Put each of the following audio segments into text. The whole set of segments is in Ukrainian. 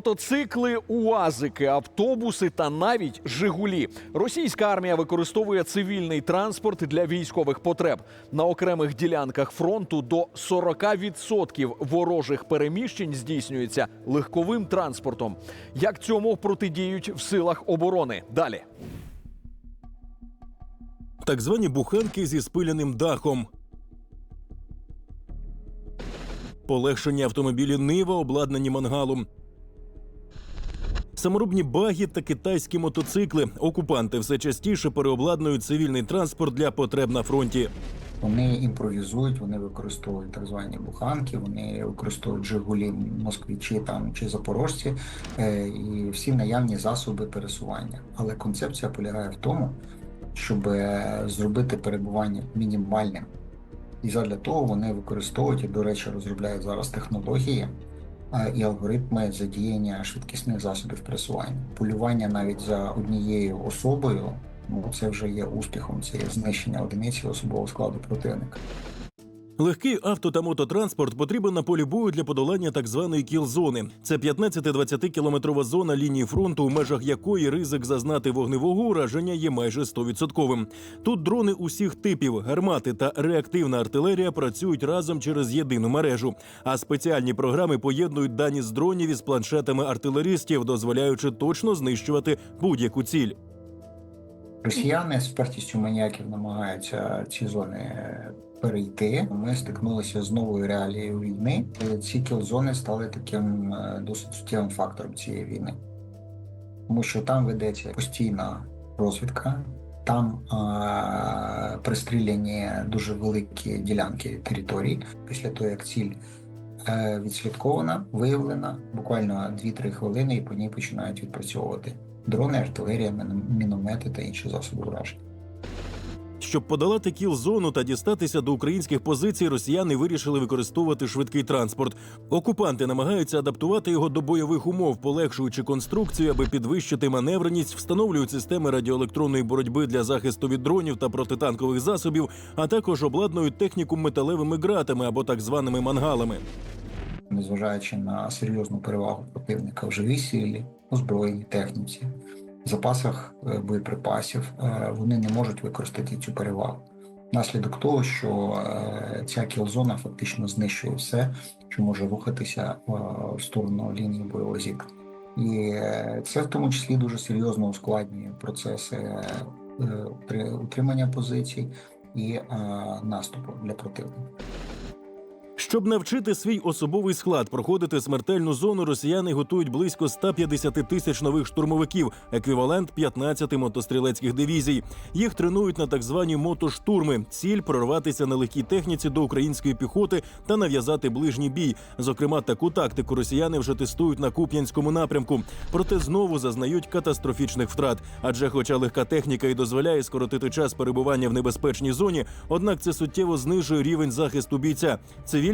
Мотоцикли, уазики, автобуси та навіть Жигулі. Російська армія використовує цивільний транспорт для військових потреб. На окремих ділянках фронту до 40% ворожих переміщень здійснюється легковим транспортом. Як цьому протидіють в силах оборони? Далі. Так звані буханки зі спиляним дахом. Полегшені автомобілі Нива, обладнані мангалом. Саморобні баги та китайські мотоцикли. Окупанти все частіше переобладнують цивільний транспорт для потреб на фронті. Вони імпровізують, вони використовують так звані буханки, вони використовують Жигулі, москвичі там чи запорожці е, і всі наявні засоби пересування. Але концепція полягає в тому, щоб е, зробити перебування мінімальним. І задля того вони використовують і, до речі, розробляють зараз технології і алгоритми задіяння швидкісних засобів пересування. Полювання навіть за однією особою ну це вже є успіхом. Це є знищення одиниці особового складу противника. Легкий авто та мототранспорт потрібен на полі бою для подолання так званої кіл-зони. Це 15-20 кілометрова зона лінії фронту, у межах якої ризик зазнати вогневого ураження є майже 100%. Тут дрони усіх типів, гармати та реактивна артилерія працюють разом через єдину мережу. А спеціальні програми поєднують дані з дронів із планшетами артилеристів, дозволяючи точно знищувати будь-яку ціль. Росіяни з впертістю маніяків намагаються ці зони перейти. Ми стикнулися з новою реалією війни. Ці кілзони стали таким е, досить суттєвим фактором цієї війни, тому що там ведеться постійна розвідка. Там е, пристріляні дуже великі ділянки територій. Після того, як ціль відслідкована, виявлена, буквально 2-3 хвилини, і по ній починають відпрацьовувати дрони, артилерія, мін- міномети та інші засоби враження. Щоб подолати кіл-зону та дістатися до українських позицій, росіяни вирішили використовувати швидкий транспорт. Окупанти намагаються адаптувати його до бойових умов, полегшуючи конструкцію, аби підвищити маневреність, встановлюють системи радіоелектронної боротьби для захисту від дронів та протитанкових засобів, а також обладнують техніку металевими ґратами або так званими мангалами. незважаючи на серйозну перевагу противника в живій силі, озброєній техніці, запасах е, боєприпасів, е, вони не можуть використати цю перевагу. Наслідок того, що е, ця кілзона фактично знищує все, що може рухатися в сторону лінії бойового зіткнення. І це в тому числі дуже серйозно ускладнює процеси утримання позицій і наступу для противника. Щоб навчити свій особовий склад проходити смертельну зону, росіяни готують близько 150 тисяч нових штурмовиків, еквівалент 15 мотострілецьких дивізій. Їх тренують на так звані мотоштурми. Ціль прорватися на легкій техніці до української піхоти та нав'язати ближній бій. Зокрема, таку тактику росіяни вже тестують на Куп'янському напрямку. Проте знову зазнають катастрофічних втрат. Адже, хоча легка техніка і дозволяє скоротити час перебування в небезпечній зоні, однак це суттєво знижує рівень захисту бійця.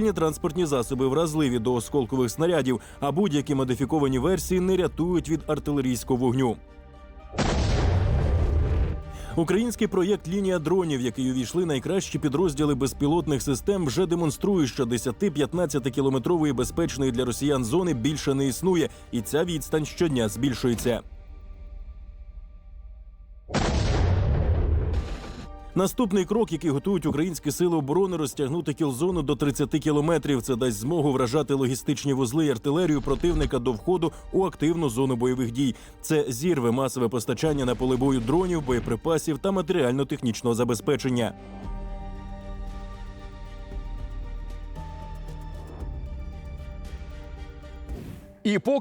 Цивільні транспортні засоби вразливі до осколкових снарядів, а будь-які модифіковані версії не рятують від артилерійського вогню. Український проєкт Лінія дронів, який увійшли найкращі підрозділи безпілотних систем, вже демонструє, що 10-15 кілометрової безпечної для росіян зони більше не існує, і ця відстань щодня збільшується. Наступний крок, який готують українські сили оборони, розтягнути кілзону до 30 кілометрів. Це дасть змогу вражати логістичні вузли і артилерію противника до входу у активну зону бойових дій. Це зірве масове постачання на поле бою дронів, боєприпасів та матеріально-технічного забезпечення. І поки